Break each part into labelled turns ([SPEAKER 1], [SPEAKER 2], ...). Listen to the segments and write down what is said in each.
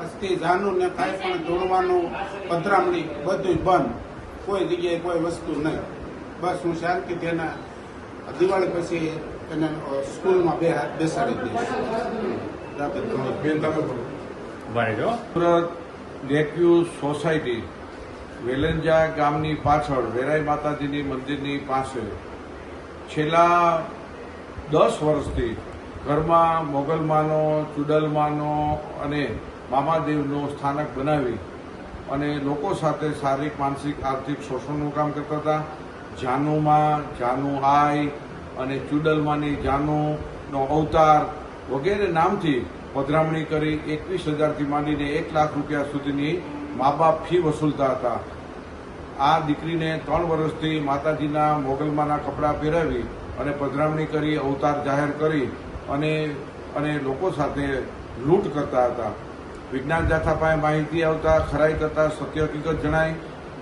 [SPEAKER 1] વસ્તી જાનું ને કાંઈ પણ ધોળવાનું પધરામણી બધું બંધ. કોઈ જગ્યાએ કોઈ વસ્તુ નહીં. બસ હું શાંતિથી એના દિવાળી પછી એને સ્કૂલમાં બે હાથ બેસાડી દઈશ.
[SPEAKER 2] બેન તમે
[SPEAKER 3] ભાઈ
[SPEAKER 2] સુરત લેકવ્યુ સોસાયટી વેલંજા ગામની પાછળ વેરાઈ માતાજીની મંદિરની પાસે છેલ્લા દસ વર્ષથી ઘરમાં મોગલમાનો ચુડલમાનો અને મામાદેવનો સ્થાનક બનાવી અને લોકો સાથે શારીરિક, માનસિક, આર્થિક શોષણનું કામ કરતા હતા. જાનુમાં જાનુ આઈ અને ચુડલમાની જાનુનો અવતાર વગેરે નામથી પધરામણી કરી એકવીસ હજારથી માંડીને એક લાખ રૂપિયા સુધીની મા બાપ ફી વસૂલતા હતા. આ દીકરીને ત્રણ વર્ષથી માતાજીના મોગલમાના કપડાં પહેરાવી અને પધરામણી કરી, અવતાર જાહેર કરી અને અને લોકો સાથે લૂંટ કરતા હતા. વિજ્ઞાન જાથા પાસે માહિતી આવતા, ખરાઈ કરતા સત્ય હકીકત જણાય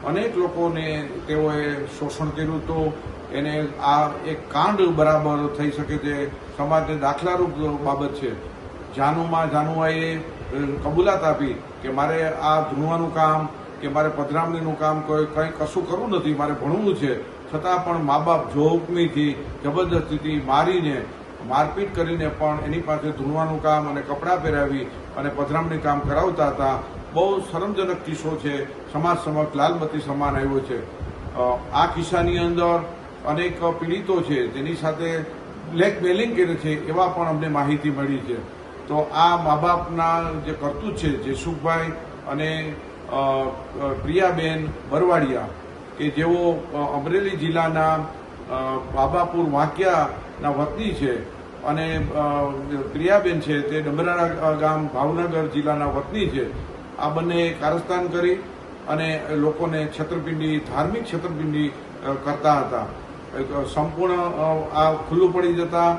[SPEAKER 2] અનેક લોકોને તેઓએ શોષણ કર્યું હતું એને આ એક કાંડ બરાબર થઈ શકે છે. સમાજને દાખલારૂપ બાબત છે. જાનુમાં જાનુઆએ કબૂલાત આપી કે મારે આ ધૂણવાનું કામ કે મારે પધરામણીનું કામ કોઈ કંઈ કશું કરવું નથી, મારે ભણવું છે. છતાં પણ મા બાપ જોહુકમીથી જબરદસ્તીથી મારીને મારપીટ કરીને પણ એની પાસે ધૂણવાનું કામ અને કપડાં પહેરાવી અને પધરામણી કામ કરાવતા હતા. બહુ શરમજનક કિસ્સો છે. સમાજ સમક્ષ લાલબત્તી સમાન આવ્યો છે. આ કિસ્સાની અંદર અનેક પીડિતો છે, જેની સાથે બ્લેકમેલિંગ કરે છે, એવા પણ અમને માહિતી મળી છે. તો આ મા બાપના જે કરતૂત છે, જેસુખભાઈ અને પ્રિયાબેન બરવાડિયા, કે જેઓ અમરેલી જિલ્લાના બાબાપુર વાંકિયાના વતની છે અને પ્રિયાબેન છે તે ડમરાણા ગામ ભાવનગર જિલ્લાના વતની છે. આ બંને કારસ્તાન કરી અને લોકોને છેતરપિંડી, ધાર્મિક છેતરપિંડી કરતા હતા. સંપૂર્ણ આ ખુલ્લું પડી જતા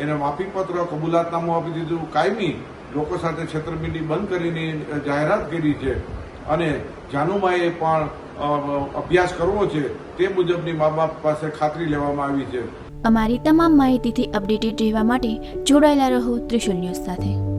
[SPEAKER 2] એને માફીપત્ર, કબૂલાતનામું આપી દીધું. કાયમી લોકો સાથે છેતરપિંડી બંધ કરીને જાહેરાત કરી છે. અને જાનુમાએ પણ અભ્યાસ કરવો છે, તે મુજબની મા બાપ પાસે ખાતરી લેવામાં આવી છે.
[SPEAKER 4] અમારી તમામ માહિતીથી અપડેટેડ રહેવા માટે જોડાયેલા રહો ત્રિશુલ ન્યૂઝ સાથે.